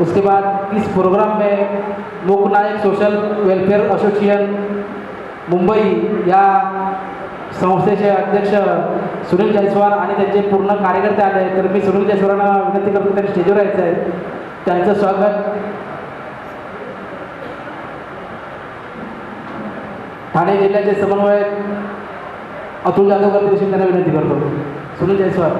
उसके बाद इस प्रोग्राम में Loknayak social welfare association Mumbai या संस्थेचे अध्यक्ष सुनील जयस्वाल आणि त्यांचे पूर्ण कार्यकर्ते आले आहेत. तर मी सुनील जयस्वालांना विनंती करतो त्यांनी स्टेजवर यायचं आहे त्यांचं स्वागत. ठाणे जिल्ह्याचे समन्वयक अतुल जाधव करते त्यांना विनंती करतो. सुनील जयस्वाल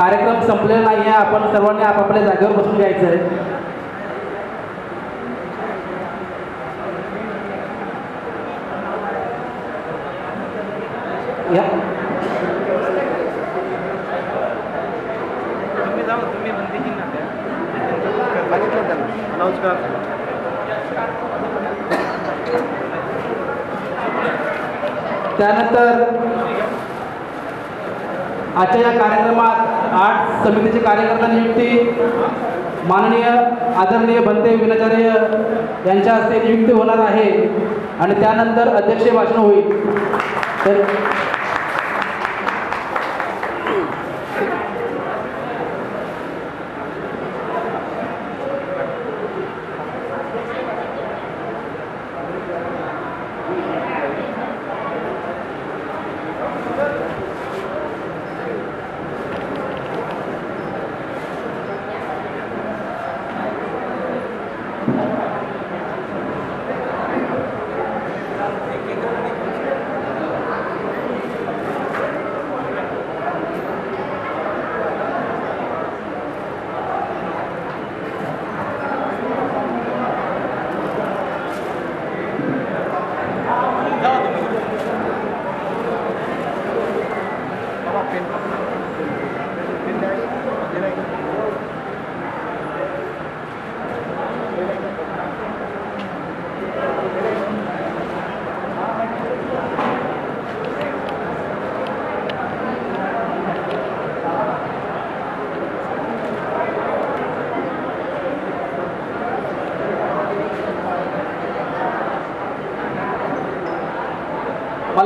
कार्यक्रम संपलेला नाही आहे आपण सर्वांनी आपापल्या जागेवर बसून घ्यायचं आहे त्यानंतर आजच्या या कार्यक्रमात आठ समितीचे कार्यकर्ता नियुक्ती माननीय आदरणीय बनते विनाचार्य यांच्या हस्ते नियुक्ती होणार आहे आणि त्यानंतर अध्यक्ष भाषण होईल. तर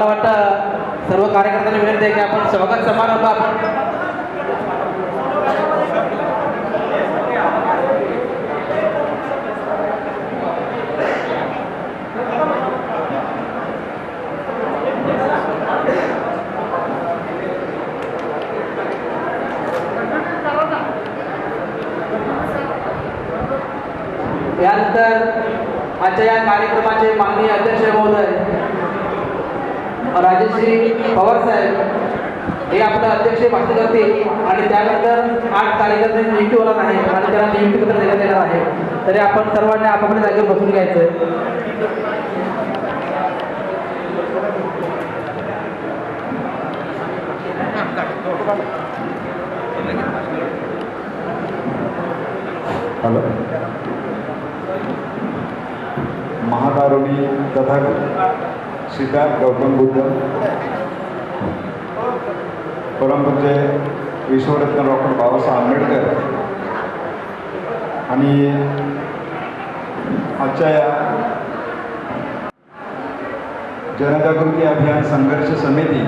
मला वाटतं सर्व कार्यकर्त्यांना विनंती आहे की आपण स्वागत समारंभ आपण यानंतर आजच्या या कार्यक्रमाचे माननीय अध्यक्ष महोदय राजेश्री पवार साहेब हे आपलं अध्यक्ष भाषण करतील आणि त्यानंतर आठ कार्यकर्त्यांची नियुक्ती होणार आहे आणि त्याला नियुक्ती पत्र देण्यात येणार आहे. तरी आपण सर्वांनी आपापल्या जागेवर बसून घ्यायचं आहे हॅलो. महाकारुणी तथागत. सिद्धार्थ गौतम बुद्ध परमपूज्य विश्वरत्न डॉक्टर बाबासाहेब आंबेडकर आणि आजच्या या जनजागृती अभियान संघर्ष समिती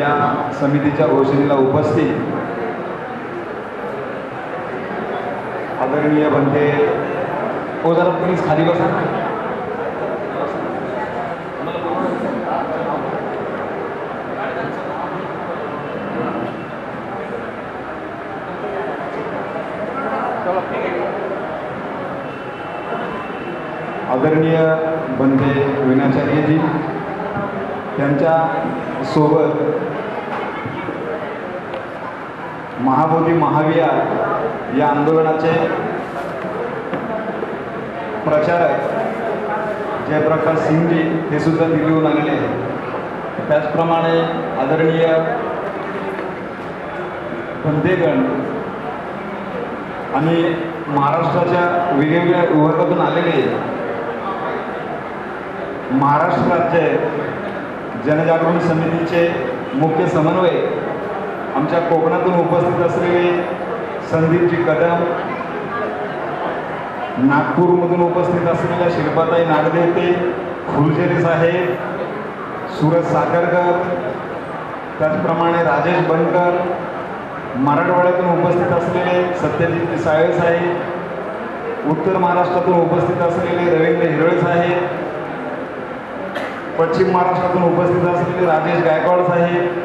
या समितीच्या घोषणेला उपस्थित आदरणीय बनते हो जरा प्लीज खाली बसा. आदरणीय बंधे विनाचार्यजी त्यांच्यासोबत महाबोधी महाविहार या आंदोलनाचे प्रचारक जयप्रकाश सिंगजी हे सुद्धा दिल्लीहून आलेले आहेत. त्याचप्रमाणे आदरणीय बंदेगण आणि महाराष्ट्राच्या वेगवेगळ्या विभागातून आलेले महाराष्ट्र राज्य जनजागरण समितीचे मुख्य समन्वय आमच्या कोकणातून उपस्थित असलेले संदीपजी कदम नागपूरमधून उपस्थित असलेल्या शिल्पाताई नागदेवते फुलझेरे साहेब सूरज साखरकर त्याचप्रमाणे राजेश बनकर मराठवाड्यातून उपस्थित असलेले सत्यजित साळे साहेब उत्तर महाराष्ट्रातून उपस्थित असलेले रवींद्र हिरळे साहेब पश्चिम महाराष्ट्रातून उपस्थित असलेले राजेश गायकवाड साहेब.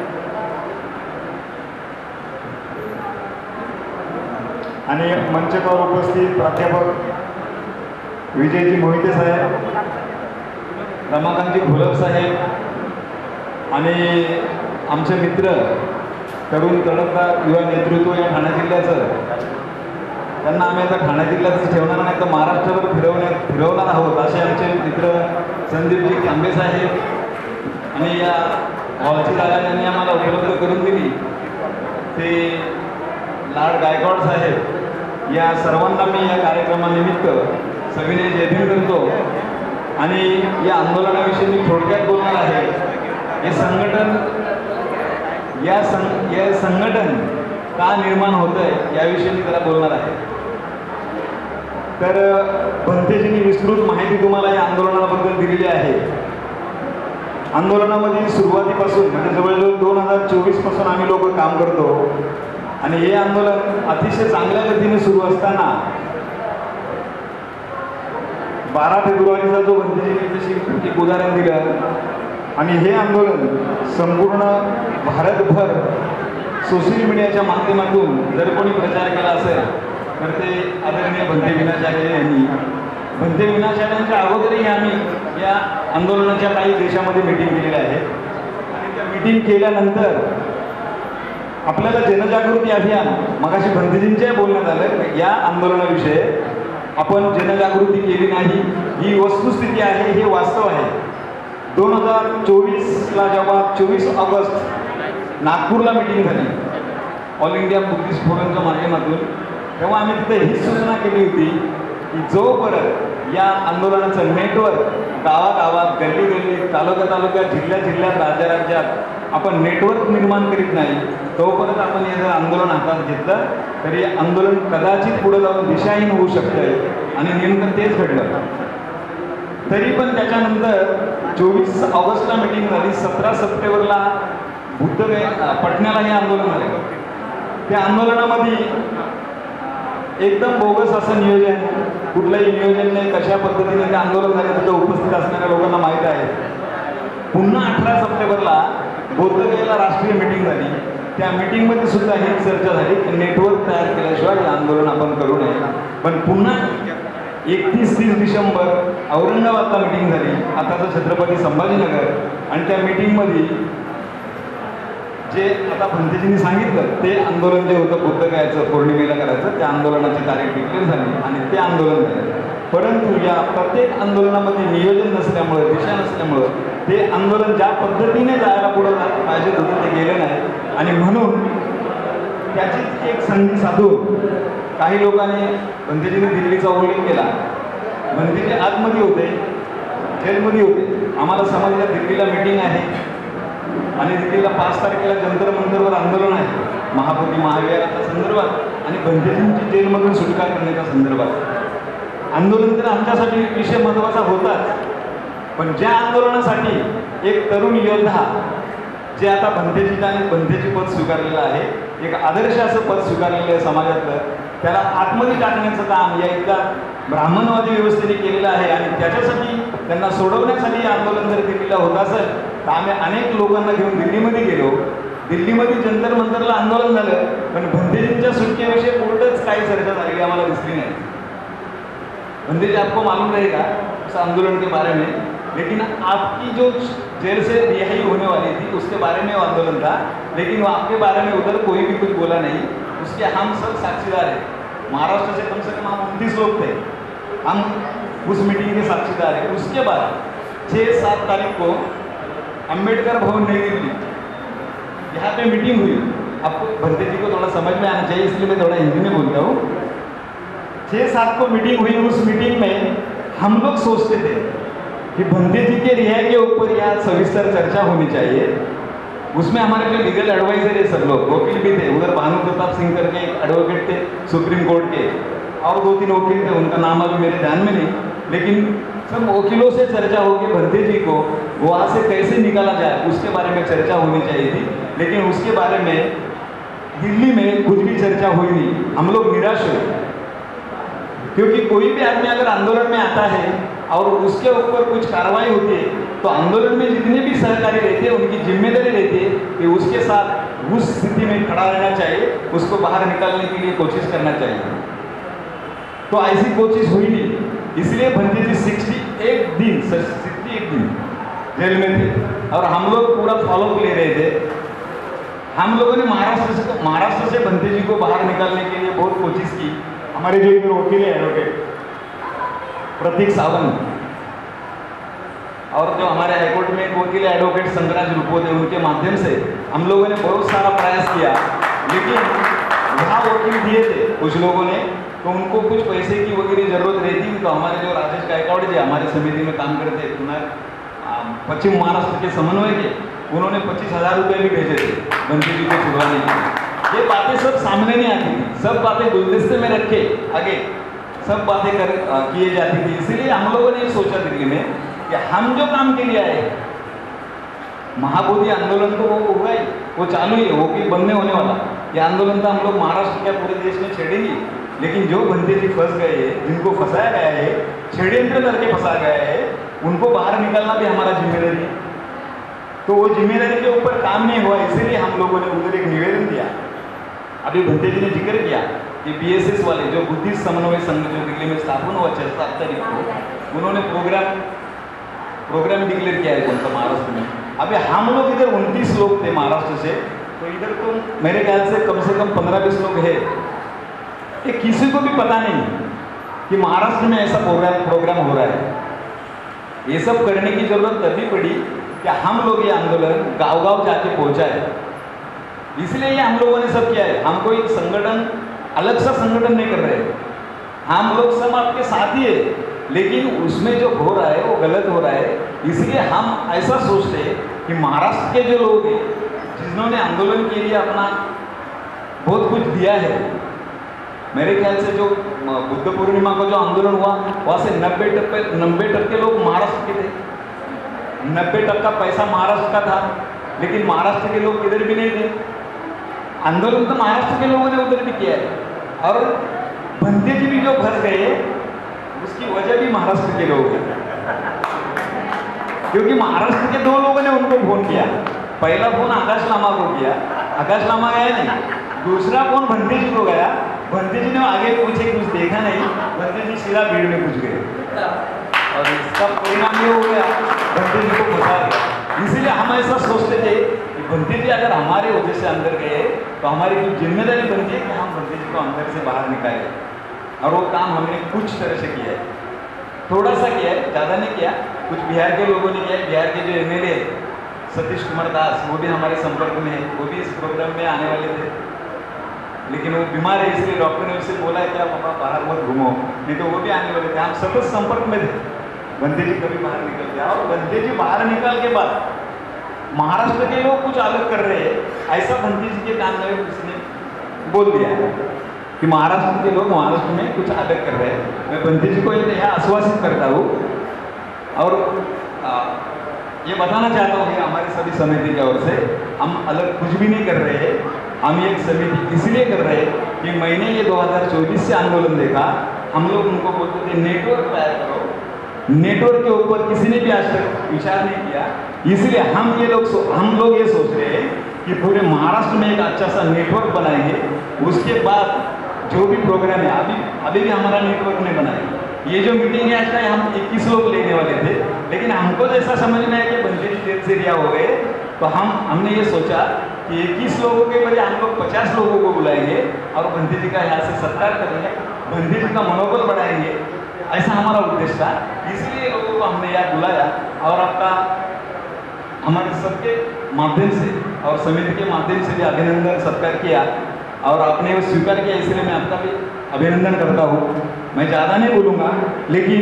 आणि मंचकावर उपस्थित प्राध्यापक विजयजी मोहिते साहेब रमाकांतजी घोलप साहेब आणि आमचे मित्र तरुण तडकदार युवा नेतृत्व या ठाणे जिल्ह्याचं त्यांना आम्ही आता ठाणे जिल्ह्यातच ठेवणार नाही तर महाराष्ट्रभर फिरवण्यात फिरवणार आहोत असे आमचे मित्र संदीपजी कांबे साहेब आणि या हॉलची जागा त्यांनी आम्हाला उपलब्ध करून दिली. ते लाड गायकवाड साहेब या सर्वांना मी या कार्यक्रमानिमित्त सविनय जयभीम करतो आणि या आंदोलनाविषयी मी थोडक्यात बोलणार आहे. हे संघटन या सं या संघटन का निर्माण होत आहे याविषयी मी त्याला बोलणार आहे. तर भंतेजींनी विस्तृत माहिती तुम्हाला या आंदोलनाबद्दल दिलेली आहे. आंदोलनामध्ये सुरुवातीपासून म्हणजे जवळजवळ दोन हजार चोवीसपासून आम्ही लोक काम करतो. आणि हे आंदोलन अतिशय चांगल्या गतीने सुरू असताना बारा फेब्रुवारीचा जो भंतेजींनी जशी एक उदाहरण दिलं आणि हे आंदोलन संपूर्ण भारतभर सोशल मीडियाच्या माध्यमातून जर कोणी प्रचार केला असेल तर ते आदरणीय भंते विनाचार्य यांनी भंते विनाचार्यांच्या अगोदरही आम्ही या आंदोलनाच्या काही देशामध्ये मीटिंग केलेल्या आहे आणि त्या मीटिंग केल्यानंतर आपल्याला जनजागृती अभियान मगाशी भंतेजींच्या बोलण्यात आलं की या आंदोलनाविषयी आपण जनजागृती केली नाही. ही वस्तुस्थिती आहे हे वास्तव आहे. दोन हजार चोवीसला जेव्हा चोवीस ऑगस्ट नागपूरला मिटिंग झाली. ऑल इंडिया बुद्धिस्ट फोरमच्या माध्यमातून. तेव्हा आम्ही तिथे ही सूचना केली होती की जोपर्यंत या आंदोलनाचं नेटवर्क गावागावात गल्ली गल्ली तालुका तालुक्यात जिल्ह्या जिल्ह्यात राज्या राज्यात आपण नेटवर्क निर्माण करीत नाही तोपर्यंत आपण हे जर आंदोलन हातात घेतलं तरी आंदोलन कदाचित पुढे जाऊन दिशाहीन होऊ शकतं आणि नेमकं तेच घडलं. तरी पण त्याच्यानंतर चोवीस ऑगस्टला मिटिंग झाली सतरा सप्टेंबरला बुद्धगया पटण्याला हे आंदोलन झालं त्या आंदोलनामध्ये एकदम बोगस असं नियोजन कुठलंही नियोजन नाही कशा पद्धतीने ते आंदोलन झाले तिथं उपस्थित असणाऱ्या लोकांना माहीत आहे. पुन्हा अठरा सप्टेंबरला बोद्धगयेला राष्ट्रीय मिटिंग झाली. त्या मिटिंगमध्ये सुद्धा हीच चर्चा झाली की नेटवर्क तयार केल्याशिवाय हे आंदोलन आपण करू नये. पण पुन्हा एकतीस तीस डिसेंबर औरंगाबादला मिटिंग झाली. आताचं छत्रपती संभाजीनगर. आणि त्या मिटिंगमध्ये जे आता भंतेजींनी सांगितलं ते आंदोलन जे होतं बुद्धगयाचं पौर्णिमेला करायचं त्या आंदोलनाची तारीख डिक्लेअर झाली आणि ते आंदोलन झालं. परंतु या प्रत्येक आंदोलनामध्ये नियोजन नसल्यामुळं दिशा नसल्यामुळं ते आंदोलन ज्या पद्धतीने जायला पुढं पाहिजे होतं ते गेलं नाही. आणि म्हणून त्याचीच एक संधी साधून काही लोकांनी भंतेजीने दिल्लीचा उल्लेख केला. भंतेजी आतमध्ये होते जेलमध्ये होते. आम्हाला समजलं दिल्लीला मीटिंग आहे. आणि दिल्लीला पाच तारखेला जंतर मंतरवर आंदोलन आहे. महापती महाविहाराच्या संदर्भात आणि भंतेजींची जेलमधून सुटका करण्याच्या संदर्भात. आंदोलन तर आमच्यासाठी विषय महत्त्वाचा होताच. पण ज्या आंदोलनासाठी एक तरुण योद्धा जे आता बंधेजी आणि भंतेची पद स्वीकारलेलं आहे एक आदर्श असं पद स्वीकारलेलं आहे समाजातलं त्याला आतमध्ये टाकण्याचं काम या एकदा ब्राह्मणवादी व्यवस्थेने केलेलं आहे आणि त्याच्यासाठी त्यांना सोडवण्यासाठी आंदोलन जर दिल्लीला होत असेल तर आम्ही अनेक लोकांना घेऊन दिल्लीमध्ये गेलो. दिल्लीमध्ये जंतर मंतरला आंदोलन झालं पण भंतेजींच्या सुटकेविषयी कोर्टच काही चर्चा झालेली आम्हाला दिसली नाही. भंतेजी आपको मालूम रहेगा उस आंदोलन के बारे में लेकिन आपकी जो जेल से रिहाई होने वाली थी उसके बारे में वो आंदोलन था लेकिन वो आपके बारे में उधर कोई भी कुछ बोला नहीं उसके हम सब साक्षीदार हैं। महाराष्ट्र से कम से कम हम उनतीस लोग थे। हम उस मीटिंग के साक्षीदार है उसके बाद छः सात तारीख को अंबेडकर भवन, नई दिल्ली। यहाँ पे मीटिंग हुई। आपको भंते जी को थोड़ा समझ में आना चाहिए, इसलिए मैं थोड़ा हिंदी में बोलता हूँ। छः सात को मीटिंग हुई। उस मीटिंग में हम लोग सोचते थे कि भंते जी के रिहाई के ऊपर यहाँ सविस्तर चर्चा होनी चाहिए। उसमें हमारे जो लीगल एडवाइजर है सब लोग, वकील भी थे। उधर भानु प्रताप सिंह करके एडवोकेट थे, सुप्रीम कोर्ट के। और दो तीन वकील थे, उनका नाम अभी मेरे ध्यान में नहीं। लेकिन सब वकीलों से चर्चा होगी भंते जी को, वहाँ से कैसे निकाला जाए, उसके बारे में चर्चा होनी चाहिए थी। लेकिन उसके बारे में दिल्ली में कुछ भी चर्चा हुई नहीं। हम लोग निराश हुए। क्योंकि कोई भी आदमी अगर आंदोलन में आता है और उसके ऊपर कुछ कार्रवाई होती है तो आंदोलन में जितने भी सहकारी रहते हैं उनकी ज़िम्मेदारी रहती है कि उसके साथ उस स्थिति में खड़ा रहना चाहिए, उसको बाहर निकालने के लिए कोशिश करना चाहिए। तो ऐसी कोशिश हुई नहीं। इसलिए भंते जी सिक्सटी एक दिन सिक्सटी एक दिन। जेल में थे। और हम लोग पूरा फॉलो ले रहे थे। हम लोगों ने महाराष्ट्र से महाराष्ट्र से भंते जी को बाहर निकालने के लिए बहुत कोशिश की। हमारे जो इधर वकील है एडवोकेट प्रतीक सावंत। और जो हमारे हाईकोर्ट में वकील एडवोकेट संगराज रुपोदे, उनके माध्यम से हम लोगों ने बहुत सारा प्रयास किया। लेकिन वहाँ वकील दिए थे कुछ लोगों ने तो उनको कुछ पैसे की वगैरह ज़रूरत रहती थी तो हमारे जो राजेश गायकवाड़ जी हमारे समिति में काम करते हैं पश्चिम महाराष्ट्र के समन्वय के, उन्होंने पच्चीस हज़ार रुपये भी भेजे थे बंदी जी को छुड़वाने के ये बातें सब सामने नहीं आती थी, सब बातें गुलदस्ते में रखे, आगे सब बातें कर किए जाती थी। इसीलिए हम लोगों ने सोचा दिल्ली में, कि हम जो काम के लिए आए महाबोधि आंदोलन तो वो हुआ ही, वो चालू ही है, वो भी बंद नहीं होने वाला। ये आंदोलन तो हम लोग महाराष्ट्र के पूरे देश में छेड़ेंगे? लेकिन जो बंदे जी फंस गए हैं, जिनको फंसाया गया है, षड्यंत्र करके फंसा गया है, उनको बाहर निकालना भी हमारा ज़िम्मेदारी है। तो वो ज़िम्मेदारी के ऊपर काम नहीं हुआ, इसीलिए हम लोगों ने उधर एक निवेदन दिया। अभी भंते जी ने ज़िक्र किया कि बीएसएस वाले जो बुद्धिस्ट समन्वय संघ जो दिल्ली में स्थापन हुआ सात तारीख को उन्होंने प्रोग्राम प्रोग्राम डिक्लेयर किया है कौन सा महाराष्ट्र में। अभी हम लोग इधर उनतीस लोग थे महाराष्ट्र से तो इधर तो मेरे ख्याल से कम से कम पंद्रह बीस लोग है। ये किसी को भी पता नहीं कि महाराष्ट्र में ऐसा प्रोग्राम प्रोग्राम हो रहा है। ये सब करने की ज़रूरत तभी पड़ी कि हम लोग ये आंदोलन गाँव गाँव जाके पहुँचाए। इसलिए ये हम लोगों ने सब किया है। हम कोई संगठन, अलग सा संगठन नहीं कर रहे हम लोग सब आपके साथ ही है लेकिन उसमें जो हो रहा है, वो गलत हो रहा है। इसलिए हम ऐसा सोचते कि महाराष्ट्र के जो लोग हैं, जिन्होंने आंदोलन के लिए अपना बहुत कुछ दिया है मेरे ख्याल से जो बुद्ध पूर्णिमा का जो आंदोलन हुआ, वहाँ से नब्बे टक्के नब्बे टक्के लोग महाराष्ट्र के थे। नब्बे टक्का पैसा महाराष्ट्र का था, लेकिन महाराष्ट्र के लोग इधर भी नहीं थे। आंदोलन तो महाराष्ट्र के लोगों ने उधर भी किया है। और भंते जी भी जो फंस गए उसकी वजह भी महाराष्ट्र के लोग हैं। क्योंकि महाराष्ट्र के दो लोगों ने उनको फ़ोन किया। पहला फ़ोन आकाश लामा को किया। आकाश लामा गया नहीं। दूसरा फ़ोन भंते जी को गया। भंते जी ने आगे पूछे कुछ देखा नहीं भंते जी सीधा भीड़ में घुस गए। और इसका परिणाम ये हो गया भंते जी को फंसा दिया इसीलिए हम ऐसा सोचते थे कि भंते जी अगर हमारे वजह से अंदर गए तो हमारी कुछ ज़िम्मेदारी बनती है कि हम भंते जी को अंदर से बाहर निकालें। और वो काम हमने कुछ तरह से किया है। थोड़ा सा किया है, ज़्यादा नहीं किया। कुछ बिहार के लोगों ने किया बिहार के जो एमएलए सतीश कुमार दास, वो भी हमारे संपर्क में है, वो भी इस प्रोग्राम में आने वाले थे। लेकिन वो बीमार है इसलिए डॉक्टर ने उससे बोला है कि आप पापा बाहर मत घूमो नहीं तो वो भी आने वाले थे। हम सतत संपर्क में थे। बंदे जी कभी बाहर निकल गया। और बंदे जी बाहर निकल के बाद महाराष्ट्र के लोग कुछ अलग कर रहे हैं। ऐसा बंदे जी के कान में किसी ने बोल दिया कि महाराष्ट्र के लोग महाराष्ट्र में कुछ अलग कर रहे हैं। मैं बंदे जी को यह आश्वासित करता हूँ। और आ, ये बताना चाहता हूँ कि हमारी सभी समिति की ओर से हम अलग कुछ भी नहीं कर रहे हैं। हम एक समिति इसलिए कर रहे हैं कि मैंने ये 2024 से आंदोलन देखा, हम लोग उनको बोलते थे नेटवर्क तैयार करो। नेटवर्क के ऊपर किसी ने भी आज तक विचार नहीं किया। इसलिए हम ये लोग हम लोग ये सोच रहे हैं कि पूरे महाराष्ट्र में एक अच्छा सा नेटवर्क बनाएँगे। उसके बाद जो भी प्रोग्राम है, अभी अभी भी हमारा नेटवर्क नहीं बनाया ये जो मीटिंग है, आज का हम 21 लोग लेने वाले थे। लेकिन हमको जैसा समझ में आया कि बंजरी स्टेट एरिया हो गए तो हम, हमने ये सोचा कि 21 लोगों के बजाय हम लोग 50 लोगों को बुलाएँगे। और बंदी जी का यहाँ से सत्कार करेंगे बंदी जी का मनोबल बढ़ाएँगे। ऐसा हमारा उद्देश्य था। इसलिए लोगों को हमने यहाँ बुलाया और आपका, हमारे सबके माध्यम से और समिति के माध्यम से भी अभिनंदन सत्कार किया और आपने वो स्वीकार किया, इसलिए मैं आपका भी अभिनंदन करता हूँ। मैं ज़्यादा नहीं बोलूँगा, लेकिन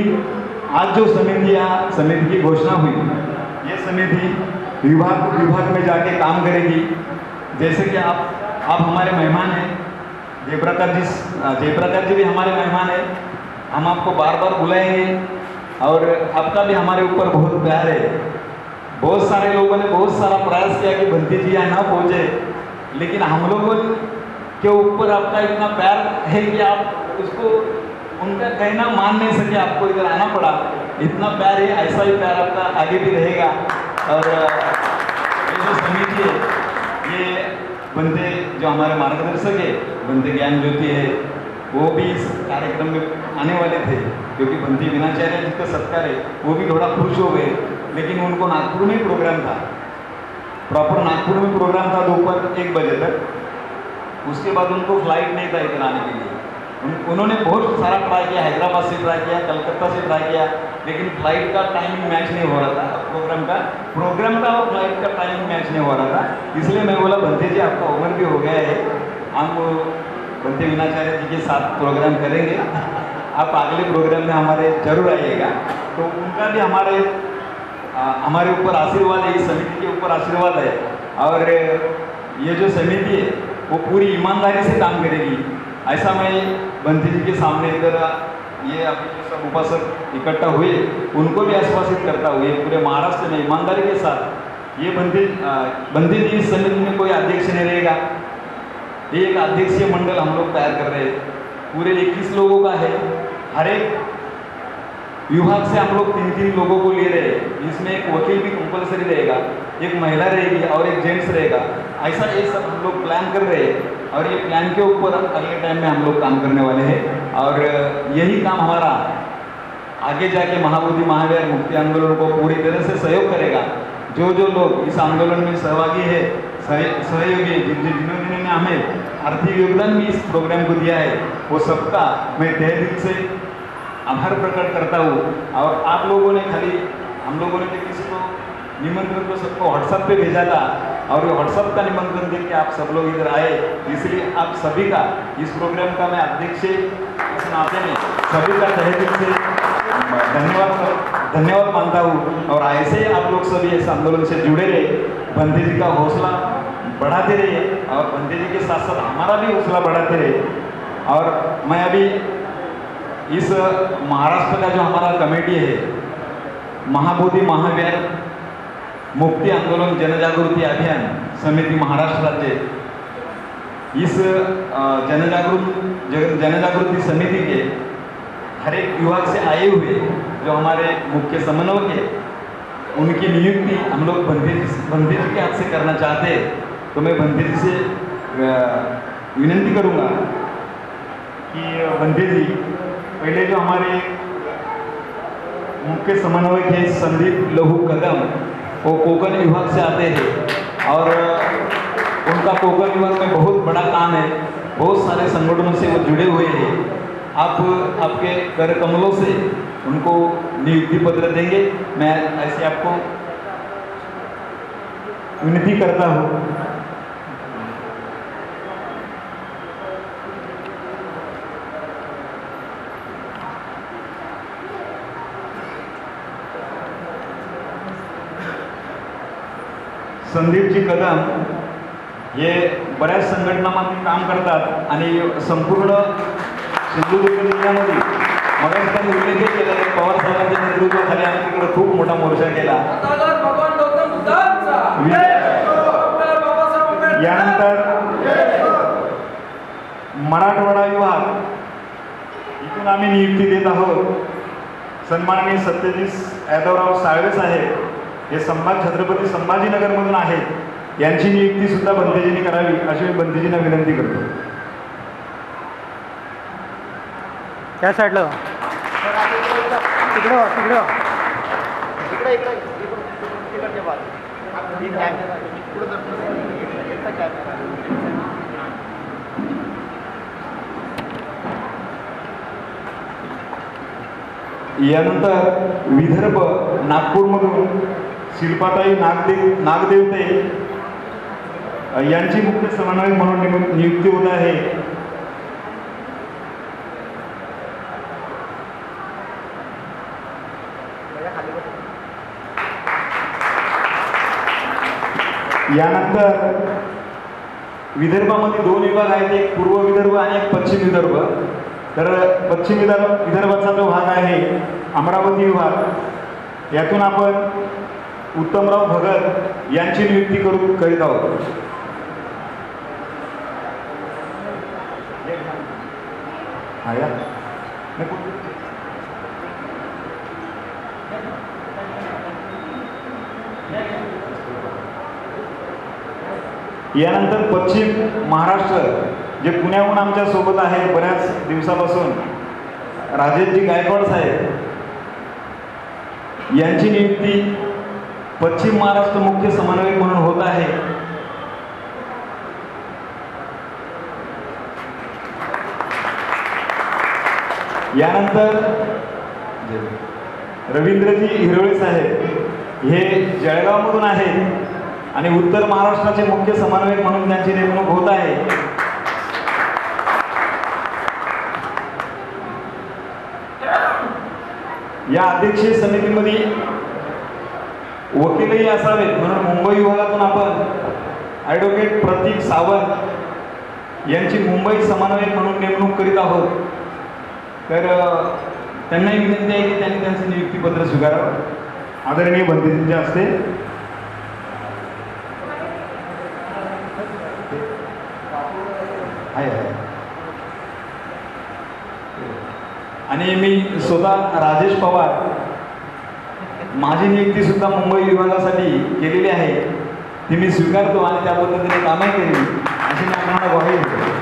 आज जो समितियाँ समिति की घोषणा हुई, ये समिति विभाग विभाग में जाके काम करेगी। जैसे कि आप आप हमारे मेहमान हैं, जयप्रकाश जी जयप्रकाश जी भी हमारे मेहमान हैं। हम आपको बार बार बुलाएँगे और आपका भी हमारे ऊपर बहुत प्यार है। बहुत सारे लोगों ने बहुत सारा प्रयास किया कि बंती जी यहाँ ना पहुँचे, लेकिन हम लोगों के ऊपर आपका इतना प्यार है कि आप उसको उनका कहना मान नहीं सके आपको, इधर आना पड़ा। इतना प्यार है, ऐसा ही प्यार आपका आगे भी रहेगा। और ये जो समिति है बंदे जो हमारे मार्गदर्शक है बंदे ज्ञान ज्योति है वो भी इस कार्यक्रम में आने वाले थे क्योंकि बंदी विनाचार्य जी का सत्कार है वो भी थोड़ा खुश हो गए लेकिन उनको नागपुर में प्रोग्राम था। प्रॉपर नागपुर में प्रोग्राम था दोपहर एक बजे तक। उसके बाद उनको फ़्लाइट नहीं था इधर आने के लिए। उन, उन्होंने बहुत सारा ट्राई किया हैदराबाद से ट्राई किया कलकत्ता से ट्राई किया लेकिन फ़्लाइट का टाइमिंग मैच नहीं हो रहा था प्रोग्राम का। प्रोग्राम का और फ़्लाइट का टाइमिंग मैच नहीं हो रहा था। इसलिए मैं बोला बंते जी आपका उम्र भी हो गया है। हम बंते विनाचार्य जी के साथ प्रोग्राम करेंगे। आप अगले प्रोग्राम में हमारे ज़रूर आइएगा। तो उनका भी हमारे आ, हमारे ऊपर आशीर्वाद है इस समिति के ऊपर आशीर्वाद है। और ये जो समिति है वो पूरी ईमानदारी से काम करेगी। ऐसा मैं बंती जी के सामने इधर ये अभी जो सब उपासक इकट्ठा हुए, उनको भी आश्वासित करता हूँ, ये पूरे महाराष्ट्र में, ईमानदारी के साथ। ये बंदी बंदी जी, इस समिति में कोई अध्यक्ष नहीं रहेगा। एक अध्यक्षीय मंडल हम लोग तैयार कर रहे हैं। पूरे इक्कीस लोगों का है। हर एक विभाग से हम लोग तीन तीन लोगों को ले रहे हैं। इसमें एक वकील भी कंपलसरी रहेगा, एक महिला रहेगी और एक जेंट्स रहेगा। ऐसा ये सब हम लोग प्लान कर रहे हैं। और ये प्लान के ऊपर अगले टाइम में हम लोग काम करने वाले हैं। और यही काम हमारा आगे जाके महाबोधि महावीर मुक्ति आंदोलन को पूरी तरह से सहयोग करेगा। जो जो लोग इस आंदोलन में सहभागी है सहयोगी जिन, जिन- जिन्होंने हमें आर्थिक योगदान भी इस प्रोग्राम को दिया है, वो सबका मैं तहे दिल से आभार प्रकट करता हूँ। और आप लोगों ने खाली, हम लोगों ने तो किसी को निमंत्रण को सबको व्हाट्सएप पे भेजा था और ये व्हाट्सएप का निमंत्रण देख के आप सब लोग इधर आए। इसलिए आप सभी का, इस प्रोग्राम का मैं अध्यक्ष इस नाते में सभी का तहे दिल से धन्यवाद धन्यवाद मानता हूँ। और ऐसे आप लोग सभी इस आंदोलन से जुड़े रहे। बंदे जी का हौसला बढ़ाते रहे और बंदे जी के साथ साथ हमारा भी हौसला बढ़ाते रहे और मैं अभी इस महाराष्ट्र का जो हमारा कमेटी है, महाबोधि महावीर मुक्ति आंदोलन जनजागृति अभियान समिति महाराष्ट्र राज्य। इस जनजागृत जन- जनजागृति समिति के हर एक विभाग से आए हुए जो हमारे मुख्य समन्वयक है, उनकी नियुक्ति हम लोग बंदे जी के हाथ से करना चाहते तो मैं बंदे जी से विनंती करूँगा कि बंदे जी पहले जो हमारे मुख्य समन्वयक है, संदीप लहू कदम वो कोकण विभाग से आते हैं। और उनका कोकण विभाग में बहुत बड़ा काम है। बहुत सारे संगठनों से वो जुड़े हुए हैं। आप, आपके कर कमलों से उनको नियुक्ति पत्र देंगे। मैं ऐसे आपको विनती करता हूँ। संदीपजी कदम हे बऱ्याच संघटनांमध्ये काम करतात आणि संपूर्ण सिंधुदुर्ग जिल्ह्यामध्ये मगाशी त्यांनी उल्लेख केला की पवार साहेबांच्या नेतृत्वाखाली आम्ही तिकडे खूप मोठा मोर्चा केला. यानंतर मराठवाडा विभाग इथून आम्ही नियुक्ती देत आहोत. सन्माननीय सत्यजित यादवराव साळवे साहेब हे संभाज छत्रपती संभाजीनगरमधून आहेत यांची नियुक्ती सुद्धा बंदेजींनी करावी अशी मी बंदेजींना विनंती करतो त्या साईडला. तिकडे वा तिकडे. यानंतर विदर्भ नागपूरमधून शिल्पाताई नागदेव नागदेवते यांची मुख्य समन्वयक म्हणून नियुक्ती होत आहे. यानंतर विदर्भामध्ये दोन विभाग आहेत एक पूर्व विदर्भ आणि एक पश्चिम विदर्भ. तर पश्चिम विदर्भ विदर्भाचा जो भाग आहे अमरावती विभाग यातून आपण उत्तमराव भगत यांची नियुक्ती करू करीत आहोत. यानंतर पश्चिम महाराष्ट्र जे पुण्याहून आमच्यासोबत आहे बऱ्याच दिवसापासून राजेशजी गायकवाड साहेब यांची नियुक्ती पश्चिम महाराष्ट्र मुख्य समन्वयक म्हणून होत आहे. यानंतर रवींद्रजी हिरोळे साहेब. हे जळगावमधून आहेत आणि उत्तर महाराष्ट्राचे मुख्य समन्वयक म्हणून त्यांची नेमणूक होत आहे. या अध्यक्षीय समितीमध्ये वकीलही असावेत. म्हणून मुंबई विभागातून आपण ॲडव्होकेट प्रतीक सावंत यांची मुंबई समन्वयक म्हणून नेमणूक करीत आहोत. तर त्यांनाही विनंती आहे की त्यांनी त्यांचं नियुक्तीपत्र स्वीकारावं. आदरणीय आहे आहे आणि मी स्वतः राजेश पवार माझी नियुक्ती सुद्धा मुंबई विभागासाठी केलेली आहे. ती मी स्वीकारतो आणि त्या पद्धतीने कामही केली अशी मी आपल्याला ग्वाही देतो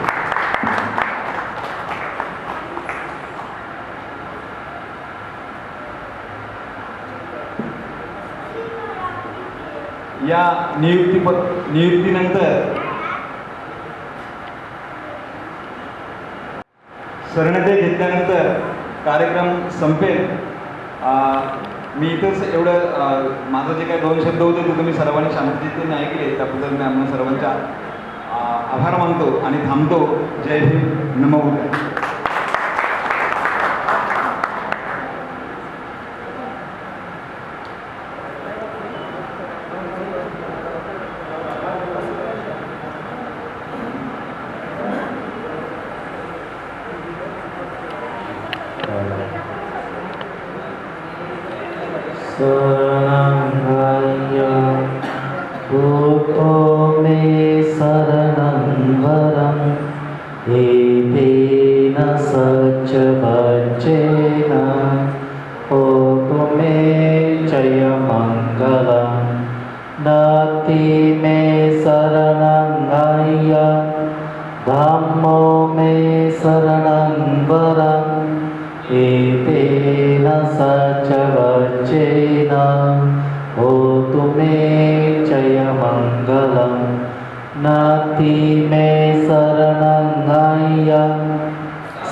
या नियुक्ती नियुक्तीनंतर शरणते घेतल्यानंतर कार्यक्रम संपेल. मी इथंच एवढं माझं जे काही दोन शब्द होते ते तुम्ही सर्वांनी शांततेतून ऐकले. त्याबद्दल मी आम्हाला सर्वांच्या आभार मानतो आणि थांबतो. जय हिंद. नमो the नी मे शरणं नय।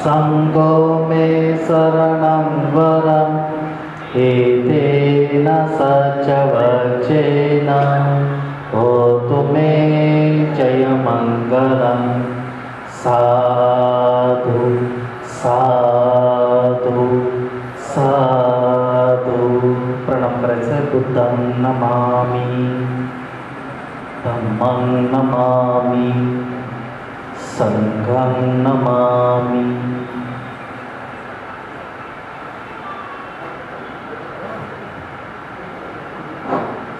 सङ्गो मे शरणं वरम् एतेन स च वचेन हो मे जयमङ्गलं। साधु साधु साधु। प्रणप्रसबुद्धं नमः। धम्मं नमामि संघं नमामि।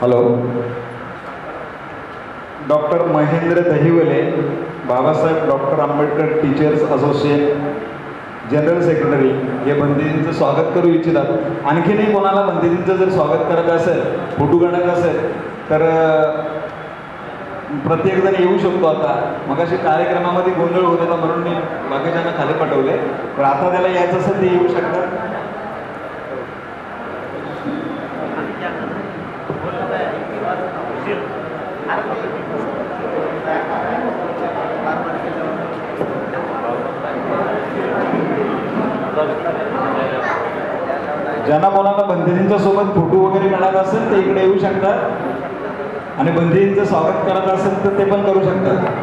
Hello. Doctor Mahendra Dahiwale Babasaheb doctor Ambedkar teachers associate general secretary हे बंदिजींचं स्वागत करू इच्छितात. आणखीनही कोणाला बंदिजींचं जर स्वागत करायचं असेल फोटो काढायचा असेल तर प्रत्येकजण येऊ शकतो आता. मग असे कार्यक्रमामध्ये गोंधळ होत होता म्हणून मी बाकीच्यांना खाली पाठवले. तर आता त्याला यायचं असेल ते येऊ शकतात ज्यांना मुलांना बंदिनींच्या सोबत फोटो वगैरे काढायचा असेल ते इकडे येऊ शकतात. आणि बंदीचं स्वागत करत असेल तर ते पण करू शकतात.